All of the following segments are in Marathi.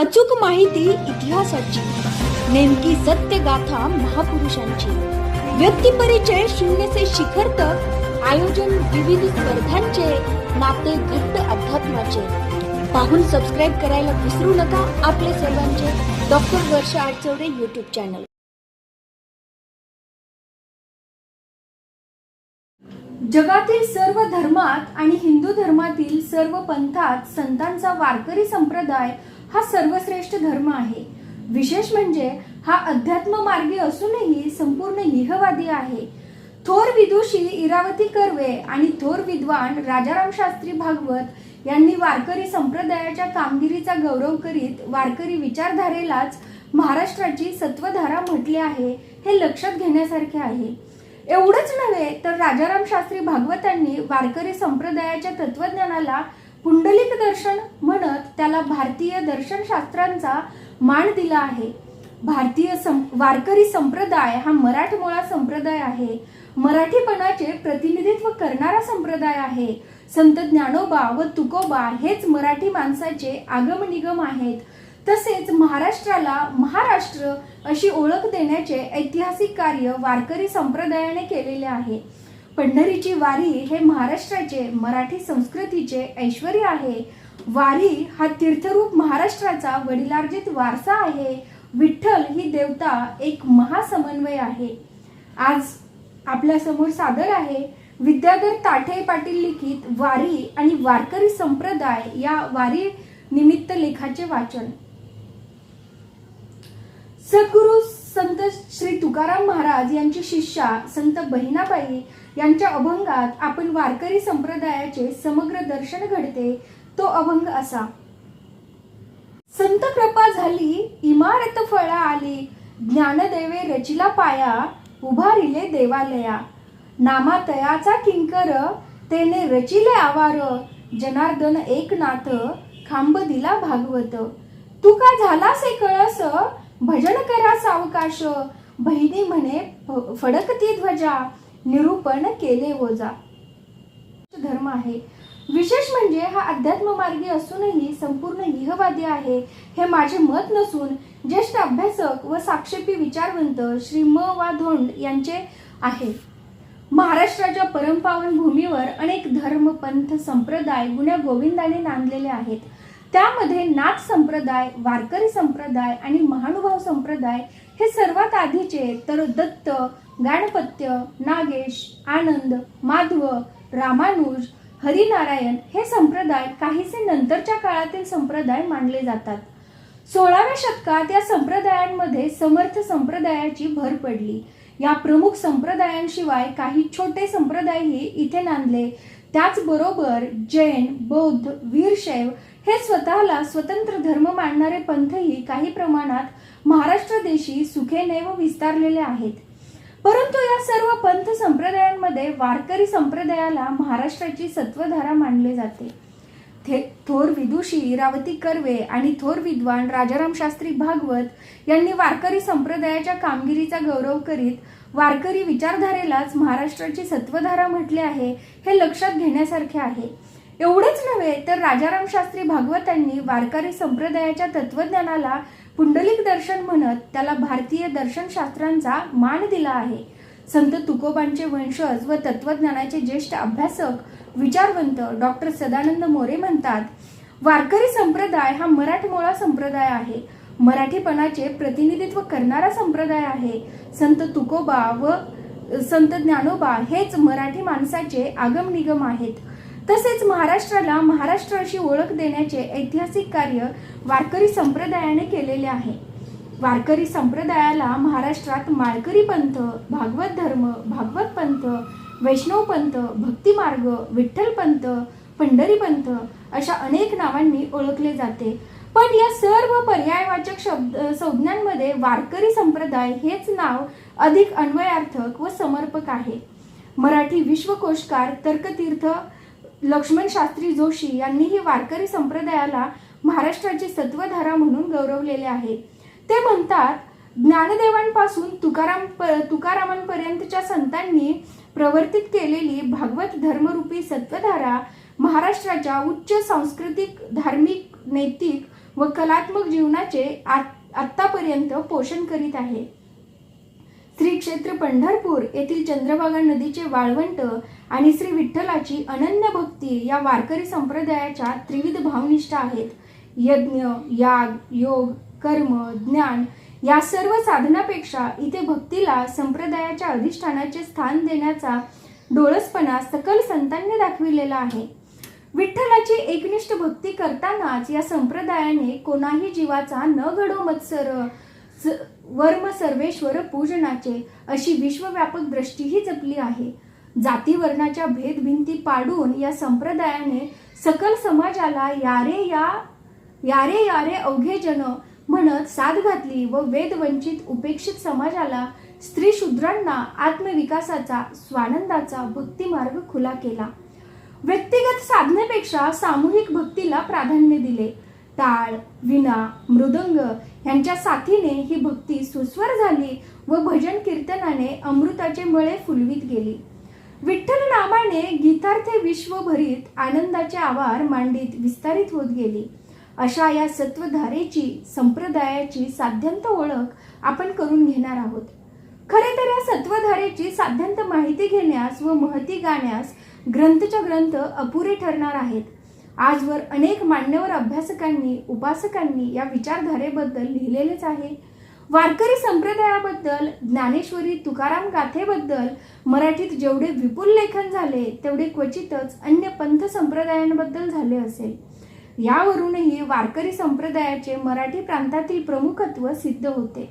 अचूक माहिती इतिहासाची. नेमकी सत्य गाथा महापुरुषांची. व्यक्तिपरिचय शून्य से शिखर तक आयोजन विविध स्पर्धांचे नाते घट्ट अध्यात्माचे. पाहून सबस्क्राईब करायला विसरू नका आपले सर्वांचे. Doctor Varsha Adachavade YouTube channel जगातील सर्व धर्मात आणि हिंदू धर्मातील सर्व पंथात संतांचा वारकरी संप्रदाय हा सर्वश्रेष्ठ धर्म आहे. विशेष म्हणजे हा अध्यात्म मार्गी असूनही संपूर्ण इहवादी आहे. थोर विदुषी इरावती कर्वे आणि थोर विद्वान राजाराम शास्त्री भागवत यांनी वारकरी संप्रदायाच्या कामगिरीचा गौरव करीत वारकरी विचारधारेलाच महाराष्ट्राची सत्वधारा म्हटले आहे हे लक्षात घेण्यासारखे आहे. एवढंच नव्हे तर राजाराम शास्त्री भागवतांनी वारकरी संप्रदायाच्या तत्वज्ञानाला पुंडलिक दर्शन म्हणत त्याला भारतीय दर्शनशास्त्रांचा मान दिला आहे. भारतीय सं वारकरी संप्रदाय हा मराठमोळा संप्रदाय आहे. मराठीपणाचे प्रतिनिधित्व करणारा संप्रदाय आहे. संत ज्ञानोबा व तुकोबा हेच मराठी माणसाचे आगम निगम आहेत. तसेच महाराष्ट्राला महाराष्ट्र अशी ओळख देण्याचे ऐतिहासिक कार्य वारकरी संप्रदायाने केलेले आहे. पंढरीची वारी हे महाराष्ट्राचे मराठी संस्कृतीचे ऐश्वर आहे. वारी हा तीर्थरूप महाराष्ट्राचा वडिलार्जित वारसा आहे. विठ्ठल ही देवता एक महासमन्वय आहे. आज आपल्यासमोर सादर आहे विद्याधर ताठे पाटील लिखित वारी आणि वारकरी संप्रदाय या वारी निमित्त लेखाचे वाचन. सद्गुरु संत श्री तुकाराम महाराज यांची शिष्या संत बहिणाबाई यांच्या अभंगात आपण वारकरी संप्रदायाचे समग्र दर्शन घडते तो अभंग असा. संत कृपा झाली इमारत फळा आली ज्ञानदेवे रचिला पाया उभारिले देवालया. नामा तयाचा किंकर तेने रचिले आवार जनार्दन एक नाथ खांब दिला भागवत. तू का झालास कळस भजन करा सावकाश बहिणी म्हणे फडकती ध्वजा. निरूपण केले हो ओजा धर्म आहे. विशेष म्हणजे हा अध्यात्म मार्गी असूनही संपूर्ण इहवादी आहे हे माझे मत नसून ज्येष्ठ अभ्यासक व साक्षेपी विचारवंत श्री म. वा. धोंड यांचे आहे. महाराष्ट्राच्या परमपावन भूमीवर अनेक धर्म पंथ संप्रदाय गुण्या गोविंदाने नांदलेले आहेत. त्यामध्ये नाथ संप्रदाय वारकरी संप्रदाय आणि महानुभाव संप्रदाय हे सर्वात आधीचे तर दत्त गणपत्य नागेश आनंद माधव रामानुज हरिनारायण हे संप्रदाय काहीसे नंतरच्या काळातील संप्रदाय मानले जातात. सोळाव्या शतकात या संप्रदायांमध्ये समर्थ संप्रदायाची भर पडली. या प्रमुख संप्रदायांशिवाय काही छोटे संप्रदायही इथे नांदले. त्याचबरोबर जैन बौद्ध वीरशैव हे स्वतःला स्वतंत्र धर्म मानणारे पंथही काही प्रमाणात महाराष्ट्र देशी व विस्तारलेले आहेत. परंतु या सर्व पंथ संप्रदायांमध्ये वारकरी संप्रदायाला महाराष्ट्राची सत्वधारा मानले जाते. थे थोर विदुषी इरावती कर्वे आणि थोर विद्वान राजाराम शास्त्री भागवत यांनी वारकरी संप्रदायाच्या कामगिरीचा गौरव करीत वारकरी विचारधारेलाच महाराष्ट्राची सत्वधारा म्हटले आहे हे लक्षात घेण्यासारखे आहे. एवढंच नव्हे तर राजाराम शास्त्री भागवतांनी वारकरी संप्रदायाच्या तत्वज्ञानाला पुंडलिक दर्शन म्हणत त्याला भारतीय दर्शनशास्त्रांचा मान दिला आहे. संत तुकोबांचे वंशज व तत्वज्ञानाचे ज्येष्ठ अभ्यासक विचारवंत डॉक्टर सदानंद मोरे म्हणतात वारकरी संप्रदाय हा मराठमोळा संप्रदाय आहे. मराठीपणाचे प्रतिनिधित्व करणारा संप्रदाय आहे. संत तुकोबा व संत ज्ञानोबा हेच मराठी माणसाचे आगम निगम आहेत. तसेच महाराष्ट्राला महाराष्ट्र अशी ओळख देण्याचे ऐतिहासिक कार्य वारकरी संप्रदायाने केलेले आहे. वारकरी संप्रदायाला महाराष्ट्रात माळकरी पंथ भागवत धर्म भागवत पंथ वैष्णव पंथ भक्तिमार्ग विठ्ठल पंथ पंढरी पंथ अशा अनेक नावांनी ओळखले जाते. पण या सर्व पर्यायवाचक शब्द संज्ञांमध्ये वारकरी संप्रदाय हेच नाव अधिक अन्वयार्थक व समर्पक आहे. मराठी विश्वकोशकार तर्कतीर्थ लक्ष्मण शास्त्री जोशी यांनीही वारकरी संप्रदायाला महाराष्ट्राची सत्वधारा म्हणून गौरवलेले आहे. ते म्हणतात ज्ञानदेवांपासून तुकाराम तुकारामांपर्यंतच्या संतांनी प्रवर्तित केलेली भागवत धर्मरूपी सत्वधारा महाराष्ट्राच्या उच्च सांस्कृतिक धार्मिक नैतिक व कलात्मक जीवनाचे आत- आत्तापर्यंत पोषण करीत आहे. श्री क्षेत्र पंढरपूर येथील चंद्रभागा नदीचे वाळवंट आणि श्री विठ्ठलाची अनन्य भक्ती या वारकरी संप्रदायाच्या त्रिविध भावनिष्ठा आहेत. यज्ञ याग योग कर्म ज्ञान या सर्व साधनापेक्षा इथे भक्तीला संप्रदायाच्या अधिष्ठानाचे स्थान देण्याचा डोळसपणा सकल संतांनी दाखविलेला आहे. विठ्ठलाची एकनिष्ठ भक्ती करतानाच या संप्रदायाने कोणाही जीवाचा न घडो मत्सर वर्म सर्वेश्वर पूजनाचे अशी विश्वव्यापक दृष्टीही जपली आहे. जाती वर्णाच्या भेदभिंती पाडून या संप्रदायाने सकल समाजाला यारे या यारे यारे अवघे जन म्हणत साथ घातली व वेदवंचित उपेक्षित समाजाला स्त्री शूद्रांना आत्मविकासाचा स्वानंदाचा भक्तिमार्ग खुला केला. व्यक्तिगत साधनेपेक्षा सामूहिक भक्तीला प्राधान्य दिले. टाळ विना मृदंग यांच्या साथीने ही भक्ती सुस्वर झाली व भजन कीर्तनाने अमृताचे मळे फुलवीत गेली. विठ्ठल नामाने गीतार्थे विश्वभरीत आनंदाचे आवार मांडीत विस्तारित होत गेली. अशा या सत्वधारेची संप्रदायाची साध्यंत ओळख आपण करून घेणार आहोत. खरे तर या सत्वधारेची साध्यंत माहिती घेण्यास व महती गाण्यास ग्रंथच्या ग्रंथ अपुरे ठरणार आहेत. आजवर अनेक मान्यवर अभ्यासकांनी उपासकांनी या विचारधारेबद्दल लिहिलेलेच आहे. वारकरी संप्रदायाबद्दल ज्ञानेश्वरी तुकाराम गाथेबद्दल मराठीत जेवढे विपुल लेखन झाले तेवढे क्वचितच अन्य पंथ संप्रदायांबद्दल झाले असेल. यावरूनही वारकरी संप्रदायाचे मराठी प्रांतातील प्रमुखत्व सिद्ध होते.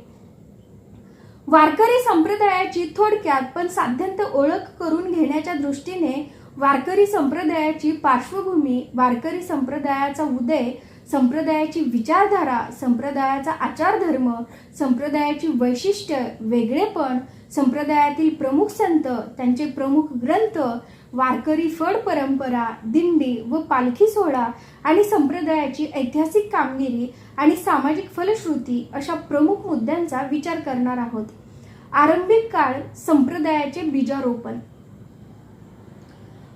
वारकरी संप्रदायाची थोडक्यात पण साध्यंत ओळख करून घेण्याच्या दृष्टीने वारकरी संप्रदायाची पार्श्वभूमी वारकरी संप्रदायाचा उदय संप्रदायाची विचारधारा संप्रदायाचा आचारधर्म संप्रदायाची वैशिष्ट्य वेगळेपण संप्रदायातील प्रमुख संत त्यांचे प्रमुख ग्रंथ वारकरी फड परंपरा दिंडी व पालखी सोहळा आणि संप्रदायाची ऐतिहासिक कामगिरी आणि सामाजिक फलश्रुती अशा प्रमुख मुद्द्यांचा विचार करणार आहोत. आरंभिक काळ संप्रदायाचे बीजारोपण.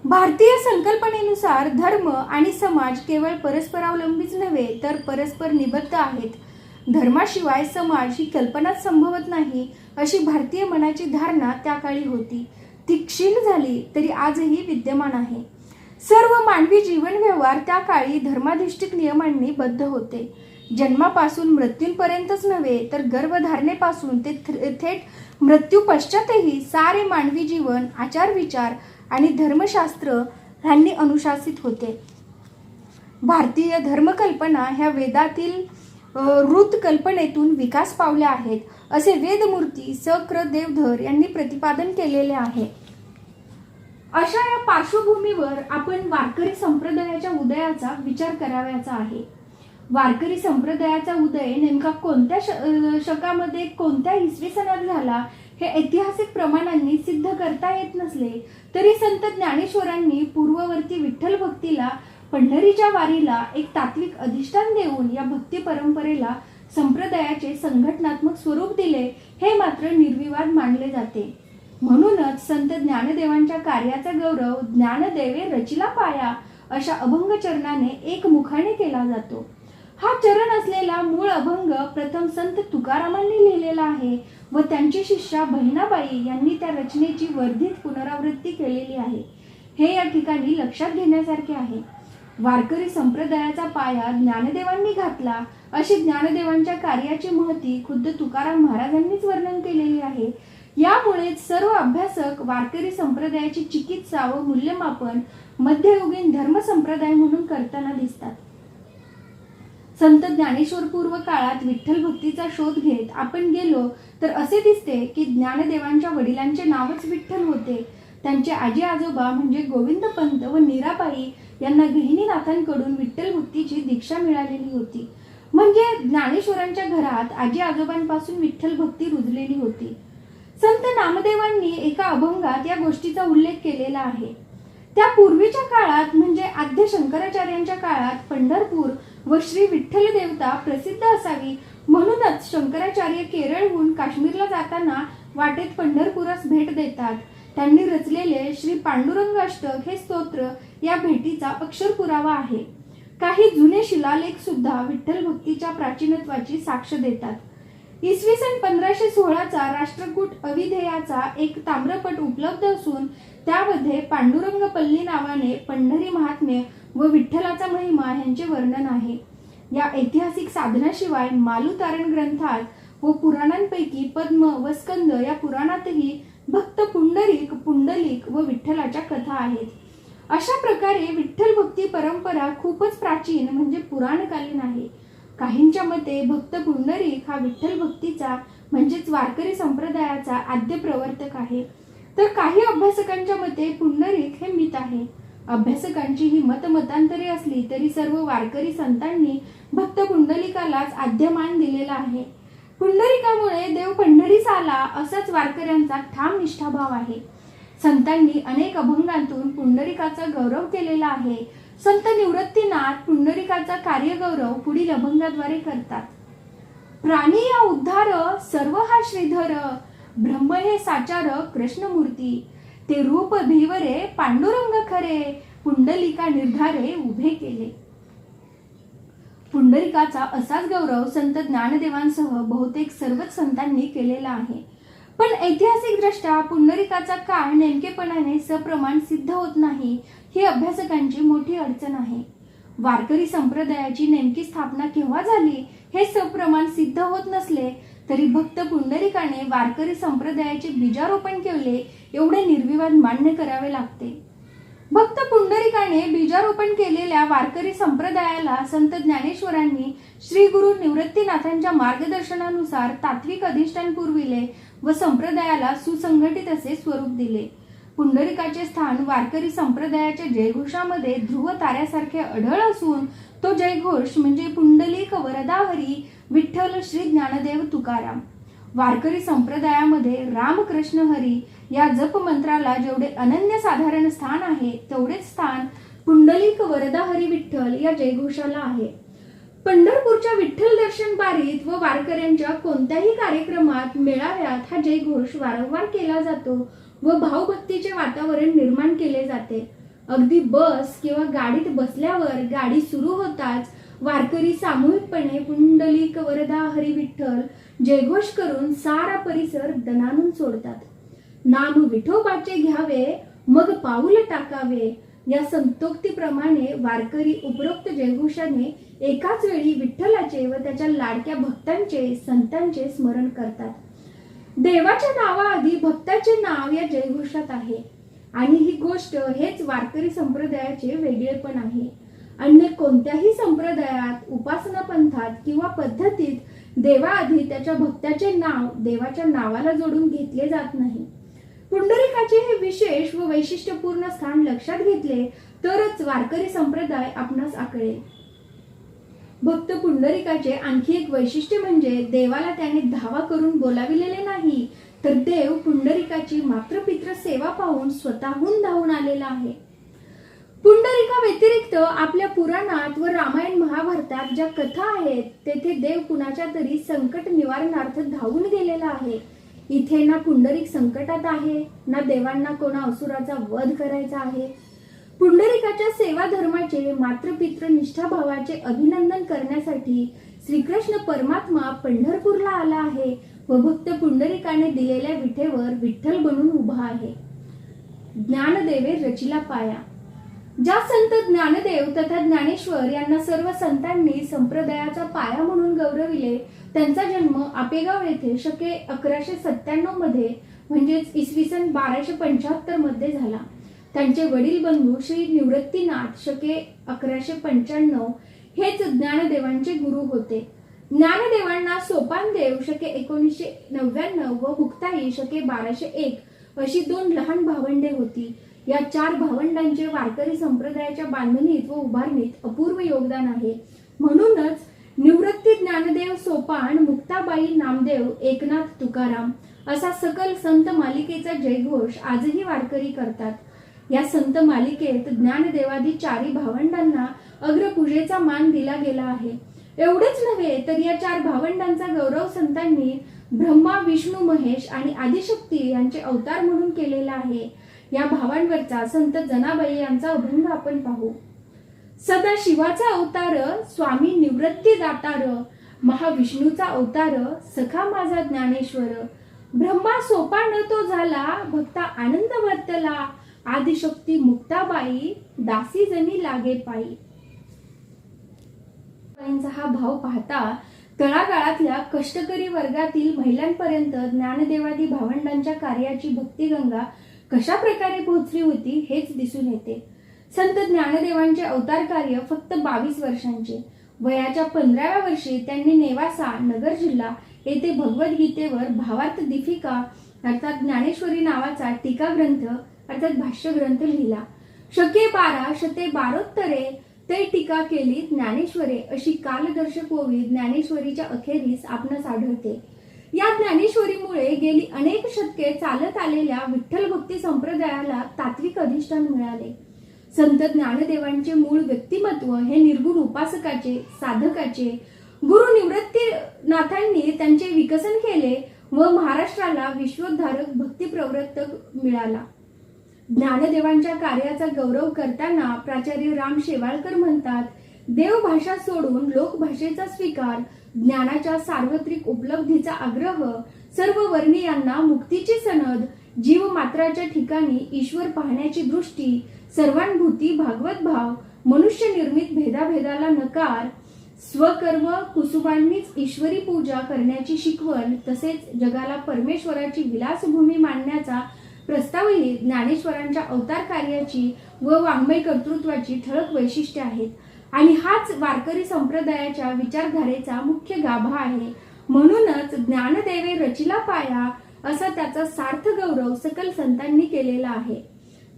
भारतीय संकल्पनेनुसार धर्म आणि समाज केवळ परस्परावलंबीच नव्हे तर परस्पर निबद्ध आहेत. धर्माशिवाय समाज ही कल्पनाच संभवत नाही अशी भारतीय मनाची धारणा त्या काळी होती. ती क्षीण झाली तरी आजही विद्यमान आहे. सर्व मानवी जीवन व्यवहार त्या काळी धर्माधिष्ठित नियमांनी बद्ध होते. जन्मापासून मृत्यूंपर्यंतच नव्हे तर गर्भधारणेपासून ते थ- थेट मृत्यू पश्चातही सारे मानवी जीवन आचार विचार आणि धर्मशास्त्र ह्यांनी अनुशासित होते. भारतीय धर्मकल्पना ह्या वेदातील ऋत कल्पनेतून विकास पावल्या आहेत. असे वेदमूर्ती सक्र देवधर यांनी प्रतिपादन केलेले आहे. अशा या पार्श्वभूमीवर आपण वारकरी संप्रदायाच्या उदयाचा विचार करावयाचा आहे. वारकरी संप्रदायाचा उदय नेमका कोणत्या श- शकामध्ये कोणत्या इसवी सणात झाला? हे ऐतिहासिक प्रमाणांनी सिद्ध करता येत नसले तरी संत ज्ञानेश्वरांनी पूर्ववर्ती विठ्ठल भक्तीला पंढरीच्या वारीला एक तात्विक अधिष्ठान देऊन या भक्ती परंपरेला संप्रदायाचे संघटनात्मक स्वरूप दिले हे मात्र निर्विवाद मानले जाते. म्हणूनच संत ज्ञानदेवांच्या कार्याचा गौरव ज्ञानदेवे रचिला पाया अशा अभंग चरणाने एक मुखाने केला जातो. हा चरण असलेला मूळ अभंग प्रथम संत तुकारामांनी लिहिलेला आहे. व त्यांची शिष्या बहिणाबाई यांनी त्या रचनेची वर्धित पुनरावृत्ती केलेली आहे. हे या ठिकाणी लक्षात घेण्यासारखे आहे. वारकरी संप्रदायाचा पाया ज्ञानदेवांनी घातला अशी ज्ञानदेवांच्या कार्याची महती खुद्द तुकाराम महाराजांनीच वर्णन केलेली आहे. यामुळेच सर्व अभ्यासक वारकरी संप्रदायाची चिकित्सा व मूल्यमापन मध्ययुगीन धर्म संप्रदाय म्हणून करताना दिसतात. संत ज्ञानेश्वर पूर्व काळात विठ्ठल भक्तीचा शोध घेत आपण गेलो तर असे दिसते की ज्ञानदेवांच्या वडिलांचे नावच विठ्ठल होते. त्यांचे आजी आजोबा म्हणजे गोविंद पंत व नीराबाई यांना गहिनीनाथांकडून विठ्ठल भक्तीची दीक्षा मिळालेली होती. म्हणजे ज्ञानेश्वरांच्या घरात आजी आजोबांपासून विठ्ठल भक्ती रुजलेली होती. संत नामदेवांनी एका अभंगात या गोष्टीचा उल्लेख केलेला आहे. त्या पूर्वीच्या काळात म्हणजे आद्य शंकराचार्यांच्या काळात पंढरपूर व श्री विठ्ठल देवता प्रसिद्ध असावी. म्हणूनच शंकराचार्य केरळहून काश्मीरला जाताना वाटेत पंढरपुरास भेट देतात. त्यांनी रचलेले श्री पांडुरंग अष्टक हे स्तोत्र या भेटीचा अक्षर पुरावा आहे. काही जुने शिलालेख सुद्धा विठ्ठल भक्तीच्या प्राचीनत्वाची साक्ष देतात. इसवी सन पंधराशे सोळाचा राष्ट्रकूट अविधेयाचा एक ताम्रपट उपलब्ध असून त्यामध्ये पांडुरंग पल्ली नावाने पंढरी महात्म्य व विठ्ठलाचा महिमा यांचे वर्णन आहे. या ऐतिहासिक साधनाशिवाय मालुतारण ग्रंथात व पुराणांपैकी पद्म व स्कंद या पुराणातही भक्त पुंडरीक पुंडलिक व विठ्ठलाच्या कथा आहेत. अशा प्रकारे विठ्ठल भक्ती परंपरा खूपच प्राचीन म्हणजे पुराणकालीन आहे. काहींच्या मते भक्त पुंडरीक हा विठ्ठल भक्तीचा म्हणजेच वारकरी संप्रदायाचा आद्य प्रवर्तक आहे. तर काही अभ्यासकांच्या मते पुंडरीक हे मित आहे. अभ्यासकांची ही मतमतांतरे असली तरी सर्व वारकरी संतांनी भक्त पुंडलिकालाच आद्यमान दिलेला आहे. पुंडलिकामुळे देव पंढरीस आला असाच वारकऱ्यांचा ठाम निष्ठाभाव आहे. संतांनी अनेक अभंगांतून पुंडलिकाचा गौरव केलेला आहे. संत निवृत्तीनाथ पुंडलिकाचा कार्यगौरव पुढील अभंगाद्वारे करतात. प्राणी या उद्धार सर्व हा श्रीधर ब्रह्म हे साचार कृष्णमूर्ती. ते रूप भीवरे पांडुरंग खरे पुंडलिका निर्धारे उभे केले. पुंडलिकाचा असाच गौरव संत ज्ञानदेवांसह बहुतेक सर्वच संतांनी केलेला आहे. पण ऐतिहासिक दृष्ट्या पुंडलिकाचा काळ नेमकेपणाने सप्रमाण सिद्ध होत नाही ही अभ्यासकांची मोठी अडचण आहे. वारकरी संप्रदायाची नेमकी स्थापना केव्हा झाली हे सप्रमाण सिद्ध होत नसले तरी भक्त पुंडरिकाने वारकरी संप्रदायाचे बीजारोपण केले एवढे निर्विवाद मान्य करावे लागते. भक्त पुंडरिकाने बीजारोपण केलेल्या वारकरी संप्रदायाला संत ज्ञानेश्वरांनी श्री गुरु निवृत्तीनाथांच्या मार्गदर्शनानुसार तात्विक अधिष्ठान पुरविले व संप्रदायाला सुसंघटित असे स्वरूप दिले. पुंडलिकाचे स्थान वारकरी संप्रदायाच्या जयघोषामध्ये ध्रुव ताऱ्यासारखे अढळ असून तो जयघोष म्हणजे पुंडलिक वरदाहरी विठ्ठल श्री ज्ञानदेव तुकाराम. वारकरी संप्रदायामध्ये रामकृष्ण हरी या जप मंत्राला जेवढे अनन्य साधारण स्थान आहे तेवढेच स्थान पुंडलिक वरदाहरी विठ्ठल या जयघोषाला आहे. पंढरपूरच्या विठ्ठल दर्शन बारीत व वारकऱ्यांच्या कोणत्याही कार्यक्रमात मेळाव्यात हा जयघोष वारंवार केला जातो व भावभक्तीचे वातावरण निर्माण केले जाते. अगदी बस किंवा गाडीत बसल्यावर गाडी सुरू होताच वारकरी सामूहिकपणे पुंडलिक वरदा हरी विठ्ठल जयघोष करून सारा परिसर दणानून सोडतात. नाम विठोबाचे घ्यावे मग पाऊल टाकावे या संतोक्तीप्रमाणे वारकरी उपरोक्त जयघोषाने एकाच वेळी विठ्ठलाचे व त्याच्या लाडक्या भक्तांचे संतांचे स्मरण करतात. देवाच्या नावाआधी भक्ताचे नाव या जयघोषात आहे. आणि ही गोष्ट हेच वारकरी संप्रदायाचे वेगळेपण आहे. अन्य कोणत्याही संप्रदायात उपासना पंथात किंवा पद्धतीत देवाआधी त्याच्या भक्ताचे नाव देवाच्या नावाला जोडून घेतले जात नाही. पुंडरिकाचे हे विशेष व वैशिष्ट्यपूर्ण स्थान लक्षात घेतले तरच वारकरी संप्रदाय आपणास आकळेल भक्त पुंडरिकाचे आणखी एक वैशिष्ट्य म्हणजे देवाला त्याने धावा करून बोलाविलेले नाही तर देव पुंडलिकाची मातृपित्र सेवा पाहून स्वतःहून धावून आलेला आहे. पुंडलिका व्यतिरिक्त आपल्या पुराणात व रामायण महाभारतात ज्या कथा आहेत तेथे देव कुणाच्या तरी संकट निवारणार्थ धावून गेलेला आहे. इथे ना पुंडरिक संकटात आहे ना देवांना कोणा असुराचा वध करायचा आहे. पुंडरिकाच्या सेवा धर्माचे मातृपितृ निष्ठाभावाचे अभिनंदन करण्यासाठी श्रीकृष्ण परमात्मा पंढरपूरला आला आहे. व भक्त पुंडरिकाने दिलेल्या विठेवर विठ्ठल बनून उभा आहे. ज्ञानदेवे रचिला पाया. ज्या संत ज्ञानदेव तथा ज्ञानेश्वर यांना सर्व संतांनी संप्रदायाचा पाया म्हणून गौरविले त्यांचा जन्म आपेगाव येथे शके अकराशे सत्त्याण्णवमध्ये म्हणजेच इसवी सन बाराशे पंच्याहत्तरमध्ये झाला. त्यांचे वडील बंधू श्री निवृत्तीनाथ शके अकराशे पंच्याण्णव हेच ज्ञानदेवांचे गुरु होते. ज्ञानदेवांना सोपानदेव शके एकोणीसशे नव्याण्णव व मुक्ताई शके बाराशे एक अशी दोन लहान भावंडे होती. या चार भावंडांचे वारकरी संप्रदायाच्या बांधणीत व उभारणीत अपूर्व योगदान आहे. म्हणूनच निवृत्ती ज्ञानदेव सोपान मुक्ताबाई नामदेव एकनाथ तुकाराम असा सकल संत मालिकेचा जयघोष आजही वारकरी करतात. या संत मालिकेत ज्ञानदेवादी चारी भावंडांना अग्रपूजेचा मान दिला गेला आहे. एवढेच नव्हे तर या चार भावंडांचा गौरव संतांनी ब्रह्मा विष्णू महेश आणि आदिशक्ती यांचे अवतार म्हणून केलेला आहे. या भावांवरचा संत जनाबाई यांचा अभंग आपण पाहू. सदा शिवाचा अवतार स्वामी निवृत्ती दातार महाविष्णूचा अवतार सखा माझा ज्ञानेश्वर. ब्रह्मा सोपान तो झाला भक्ता आनंद वर्तला. आदिशक्ती मुक्ताबाई दासी जणी लागे पायी. हा भाव पाहता तळागाळातल्या कष्टकरी वर्गातील महिलांपर्यंत ज्ञानदेवादी भावंडांच्या कार्याची भक्तिगंगा कशा प्रकारे पोहोचली होती हेच दिसून येते. संत ज्ञानदेवांचे अवतार कार्य फक्त बावीस वर्षांचे. वयाच्या पंधराव्या वर्षी त्यांनी नेवासा नगर जिल्हा येथे भगवद्गीतेवर भावार्थ दीपिका अर्थात ज्ञानेश्वरी नावाचा टीका ग्रंथ अर्थात भाष्य ग्रंथ लिहिला. शके बारा शते बारोत्तरे ते टीका केली ज्ञानेश्वरे अशी कालदर्शक ओवी ज्ञानेश्वरीच्या अखेरीस आपणास आढळते या ज्ञानेश्वरीमुळे गेली अनेक शतके चालत आलेल्या विठ्ठल भक्ती संप्रदायाला तात्विक अधिष्ठान मिळाले. संत ज्ञानदेवांचे मूळ व्यक्तिमत्व हे निर्गुण उपासकाचे साधकाचे गुरु निवृत्तीनाथांनी त्यांचे विकसन केले व महाराष्ट्राला विश्वोद्धारक भक्ती प्रवर्तक मिळाला. ज्ञानदेवांच्या कार्याचा गौरव करताना प्राचार्य राम शेवाळकर म्हणतात देवभाषा सोडून लोकभाषेचा स्वीकार ज्ञानाच्या सार्वत्रिक उपलब्धीचा आग्रह सर्व वर्णीयांना मुक्तीची सनद जीव मात्राच्या ठिकाणी ईश्वर पाहण्याची दृष्टी सर्वानुभूती भागवत भाव मनुष्य निर्मित भेदाभेदाला नकार स्वकर्म कुसुबांनीच ईश्वरी पूजा करण्याची शिकवण तसेच जगाला परमेश्वराची विलासभूमी मांडण्याचा प्रस्तावही ज्ञानेश्वरांच्या अवतार कार्याची व वाङ्मय कर्तृत्वाची ठळक वैशिष्ट्ये आहेत. आणि हाच वारकरी संप्रदायाच्या विचारधारेचा मुख्य गाभा आहे. म्हणूनच ज्ञानदेवे रचिला पाया असा त्याचा सार्थ गौरव सकल संतांनी केलेला आहे.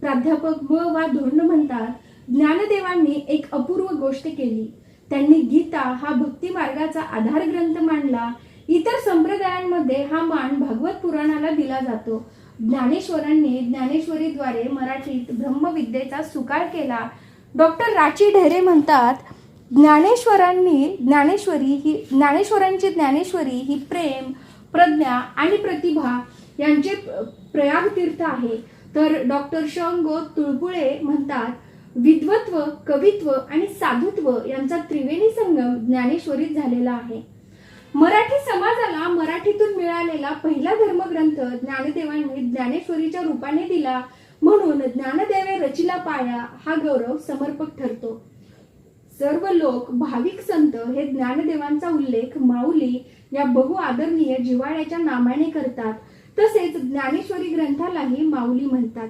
प्राध्यापक व वा धोंड म्हणतात ज्ञानदेवांनी एक अपूर्व गोष्ट केली. त्यांनी गीता हा भक्ती मार्गाचा आधार ग्रंथ मांडला. इतर संप्रदायांमध्ये हा मान भागवत पुराणाला दिला जातो. ज्ञानेश्वरांनी ज्ञानेश्वरीद्वारे मराठीत ब्रह्मविद्येचा सुकाळ केला. डॉक्टर राची ढेरे म्हणतात ज्ञानेश्वरांनी ज्ञानेश्वरी ही ज्ञानेश्वरांची ज्ञानेश्वरी ही प्रेम प्रज्ञा आणि प्रतिभा यांचे प्रयाग तीर्थ आहे. तर डॉक्टर शंगो तुळपुळे म्हणतात विद्वत्व कवित्व आणि साधुत्व यांचा त्रिवेणी संगम ज्ञानेश्वरीत झालेला आहे. मराठी समाजाला मराठीतून मिळालेला पहिला धर्मग्रंथ ज्ञानदेवांनी ज्ञानेश्वरीच्या रूपाने दिला म्हणून ज्ञानदेवे रचिला पाया हा गौरव समर्पक ठरतो. सर्व लोक भाविक संत हे ज्ञानदेवांचा उल्लेख माऊली या बहुआदरणीय जिवाळ्याच्या नामाने करतात. तसेच ज्ञानेश्वरी ग्रंथालाही माऊली म्हणतात.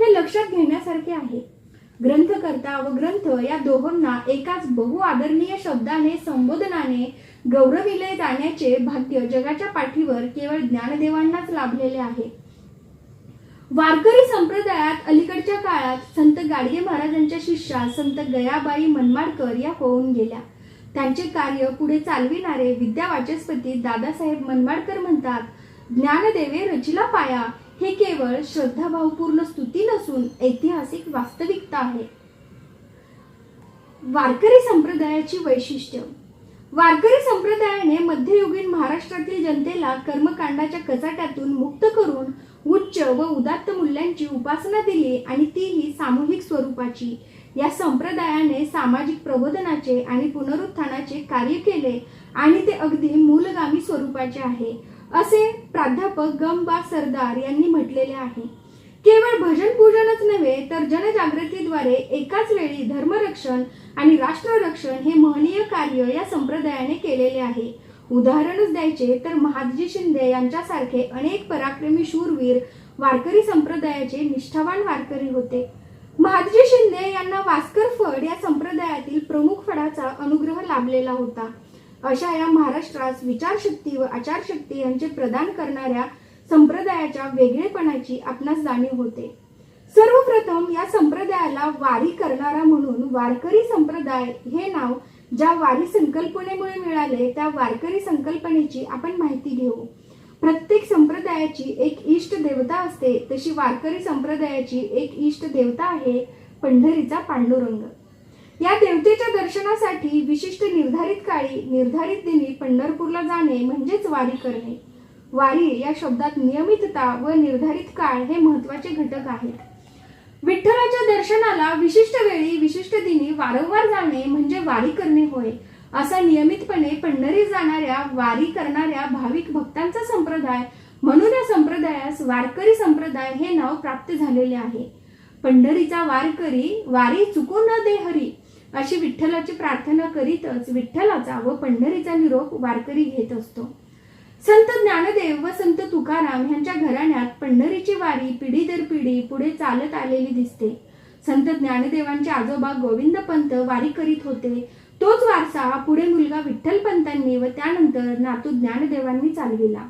हे लक्षात घेण्यासारखे आहे. ग्रंथकर्ता व ग्रंथ या दोघांना एकाच बहुआदरणीय शब्दाने संबोधनाने गौरविले जाण्याचे भाग्य जगाच्या पाठीवर केवळ ज्ञानदेवांनाच लाभलेले आहे. वारकरी संप्रदायात अलीकडच्या काळात संत गाडगे महाराजांच्या शिष्या संत गयाबाई मनमाडकर या होऊन गेल्या. त्यांचे कार्य पुढे चालविणारे विद्या वाचस्पती दादासाहेब मनमाडकर म्हणतात ज्ञानदेवे रचिला पाया हे केवळ श्रद्धाभावपूर्ण स्तुती नसून ऐतिहासिक वास्तविकता आहे. वारकरी संप्रदायाची वैशिष्ट्य. वारकरी संप्रदायाने मध्ययुगीन महाराष्ट्रातील जनतेला कर्मकांडाच्या कचाट्यातून मुक्त करून उच्च व उदात्त मूल्यांची उपासना दिली आणि तीही सामूहिक स्वरूपाची. या संप्रदायाने सामाजिक प्रबोधनाचे आणि पुनरुत्थानाचे कार्य केले आणि ते अगदी मूलगामी स्वरूपाचे आहे. असे प्राध्यापक गम सरदार यांनी म्हटलेले आहे. केवळ भजन पूजनच नव्हे तर जनजागृतीद्वारे एकाच वेळी धर्मरक्षण आणि राष्ट्ररक्षण हे महनीय कार्य या संप्रदायाने केलेले आहे. उदाहरणच द्यायचे तर महादजी शिंदे यांच्यासारखे अनेक पराक्रमी शूरवीर वारकरी संप्रदायाचे निष्ठावान वारकरी होते. महादजी शिंदे यांना वास्कर फड या संप्रदायातील प्रमुख फडाचा अनुग्रह लाभलेला होता. अशा या महाराष्ट्रास विचारशक्ती व आचारशक्ती यांचे प्रदान करणाऱ्या संप्रदायाच्या वेगळेपणाची आपणास जाणीव होते. सर्वप्रथम या संप्रदायाला वारी करणारा म्हणून वारकरी संप्रदाय हे नाव ज्या वारी संकल्पनेमुळे मिळाले त्या वारकरी संकल्पनेची आपण माहिती घेऊ. प्रत्येक संप्रदायाची एक इष्ट देवता असते तशी वारकरी संप्रदायाची एक इष्ट देवता आहे पंढरीचा पांडुरंग. या देवतेच्या दर्शनासाठी विशिष्ट निर्धारित काळी निर्धारित दिनी पंढरपूरला जाणे म्हणजेच वारी करणे. वारी या शब्दात नियमितता व निर्धारित काळ हे महत्त्वाचे घटक आहेत. विठ्ठलाच्या दर्शनाला विशिष्ट वेळी विशिष्ट दिनी वारंवार जाणे म्हणजे वारी करणे होय असा नियमितपणे पंढरीत जाणाऱ्या वारी करणाऱ्या भाविक भक्तांचा संप्रदाय म्हणून या संप्रदायास वारकरी संप्रदाय हे नाव प्राप्त झालेले आहे. पंढरीचा वारकरी वारी चुकू न दे हरी अशी विठ्ठलाची प्रार्थना करीतच विठ्ठलाचा व पंढरीचा निरोप वारकरी घेत असतो. संत ज्ञानदेव व संत तुकाराम यांच्या घराण्यात पंढरीची वारी पिढी दर पिढी पुढे चालत आलेली दिसते. संत ज्ञानदेवांचे आजोबा गोविंद पंत वारी करीत होते. तोच वारसा पुढे मुलगा विठ्ठल पंतांनी व त्यानंतर नातू ज्ञानदेवांनी चालविला.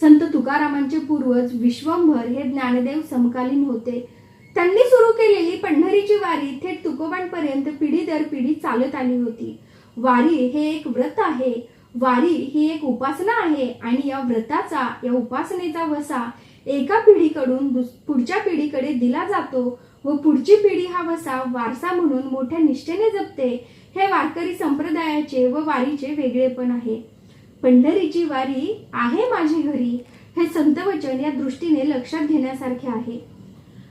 संत तुकारामांचे पूर्वज विश्वंभर हे ज्ञानदेव समकालीन होते. त्यांनी सुरू केलेली पंढरीची वारी थेट तुकोबांपर्यंत पिढी दर पिढी चालत आली होती. वारी हे एक व्रत आहे. वारी ही एक उपासना आहे आणि या व्रताचा या उपासनेचा वसा एका पिढीकडून दुस- पुढच्या पिढीकडे दिला जातो व पुढची पिढी हा वसा वारसा म्हणून मोठ्या निष्ठेने जपते. हे वारकरी संप्रदायाचे व वारीचे वेगळेपण आहे. पंढरीची वारी आहे माझी घरी हे संतवचन या दृष्टीने लक्षात घेण्यासारखे आहे.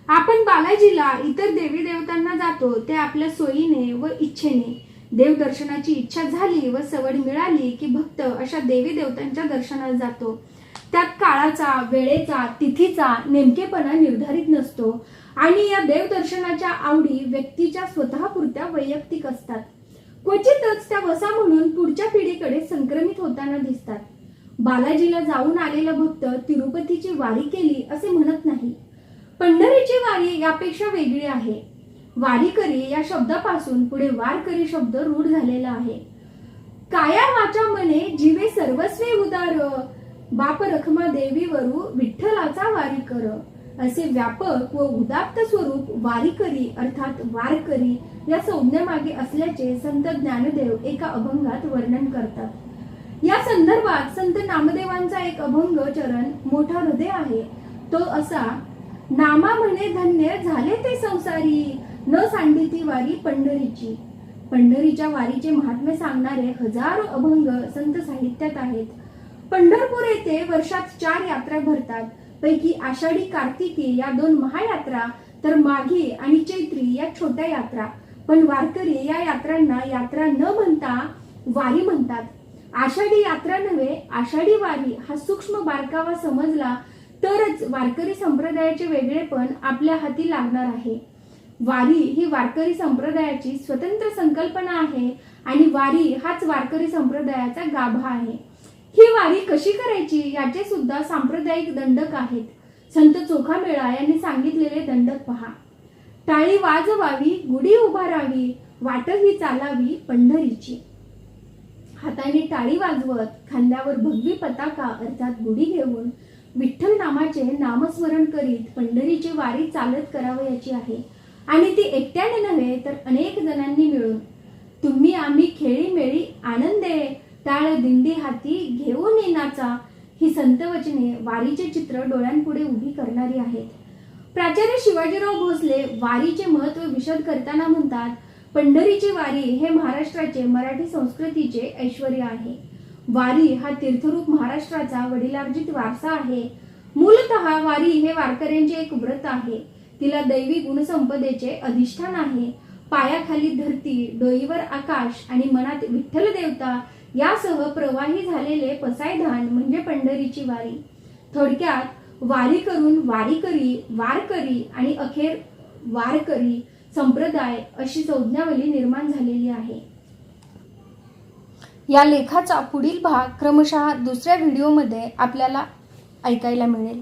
आपण बालाजीला इतर देवी देवतांना जातो ते आपल्या सोयीने व इच्छेने. देवदर्शनाची इच्छा झाली व सवड मिळाली की भक्त अशा देवी देवतांच्या दर्शनात जातो. त्यात काळाचा वेळेचा तिथीचा नेमकेपणा निर्धारित नसतो आणि या देवदर्शनाच्या आवडी व्यक्तीच्या स्वतःपुरत्या वैयक्तिक असतात. क्वचितच त्या वसा म्हणून पुढच्या पिढीकडे संक्रमित होताना दिसतात. बालाजीला जाऊन आलेला भक्त तिरुपतीची वारी केली असे म्हणत नाही. पंढरीची वारी यापेक्षा वेगळी आहे. वारीकरी या शब्दापासून पुढे वारकरी शब्द रूढ झालेला आहे. काया वाचा मने जीवे सर्वस्वे उदार बाप रखमा देवीवरू विठ्ठलाचा वारी कर. असे व्यापक व उदात्त स्वरूप वारीकरी अर्थात वारकरी या संज्ञेमागे असल्याचे संत ज्ञानदेव एका अभंगात वर्णन करतात. या संदर्भात संत नामदेवांचा एक अभंग चरण मोठा हृदय आहे. तो असा नामा म्हणे धन्य झाले ते संसारी. न सांडिती वारी पंढरीची. पंढरीच्या वारीचे महात्म्य सांगणारे हजारो अभंग संत साहित्यात आहेत. पंढरपूर येथे वर्षात चार यात्रा भरतात. पैकी आषाढी कार्तिकी या दोन महायात्रा तर माघी आणि चैत्री या छोट्या यात्रा. पण वारकरी या यात्रांना यात्रा न म्हणता वारी म्हणतात. आषाढी यात्रा नव्हे आषाढी वारी हा सूक्ष्म बारकावा समजला तरच वारकरी संप्रदायाचे वेगळेपण आपल्या हाती लागणार आहे. वारी ही वारकरी संप्रदायाची स्वतंत्र संकल्पना आहे आणि वारी हाच वारकरी संप्रदायाचा गाभा आहे. ही वारी कशी करायची याचे सुद्धा सांप्रदायिक दंडक आहेत. संत चोखामेळा यांनी सांगितलेले दंडक पहा. टाळी वाजवावी गुढी उभारावी वाट ही चालावी पंढरीची. हाताने टाळी वाजवत खांद्यावर भगवी पताका अर्थात गुढी घेऊन विठ्ठल नामाचे नामस्मरण करीत पंढरीची वारी चालत करावयाची आहे. आणि ती एकट्याने नव्हे तर अनेक जणांनी मिळून. तुम्ही आम्ही खेळी मेळी आनंदे टाळ दिंडी हाती घेऊन येण्याचा ही संत वचने वारीचे चित्र डोळ्यांपुढे उभी करणारी आहेत. प्राचार्य शिवाजीराव भोसले वारीचे महत्त्व विशद करताना म्हणतात पंढरीची वारी हे महाराष्ट्राचे मराठी संस्कृतीचे ऐश्वर आहे. वारी हा तीर्थरूप महाराष्ट्राचा वडिलार्जित वारसा आहे. मूलतः वारी हे वारकऱ्यांचे एक व्रत आहे. तिला दैवी गुणसंपदेचे अधिष्ठान आहे. पायाखाली धरती डोईवर आकाश आणि मनात विठ्ठल देवता यासह प्रवाही झालेले पसायधान म्हणजे पंढरीची वारी. थोडक्यात वारी करून वारीकरी वारकरी आणि अखेर वारकरी संप्रदाय अशी संज्ञावली निर्माण झालेली आहे. या लेखाचा पुढील भाग क्रमशः दुसऱ्या व्हिडिओमध्ये आपल्याला ऐकायला मिळेल.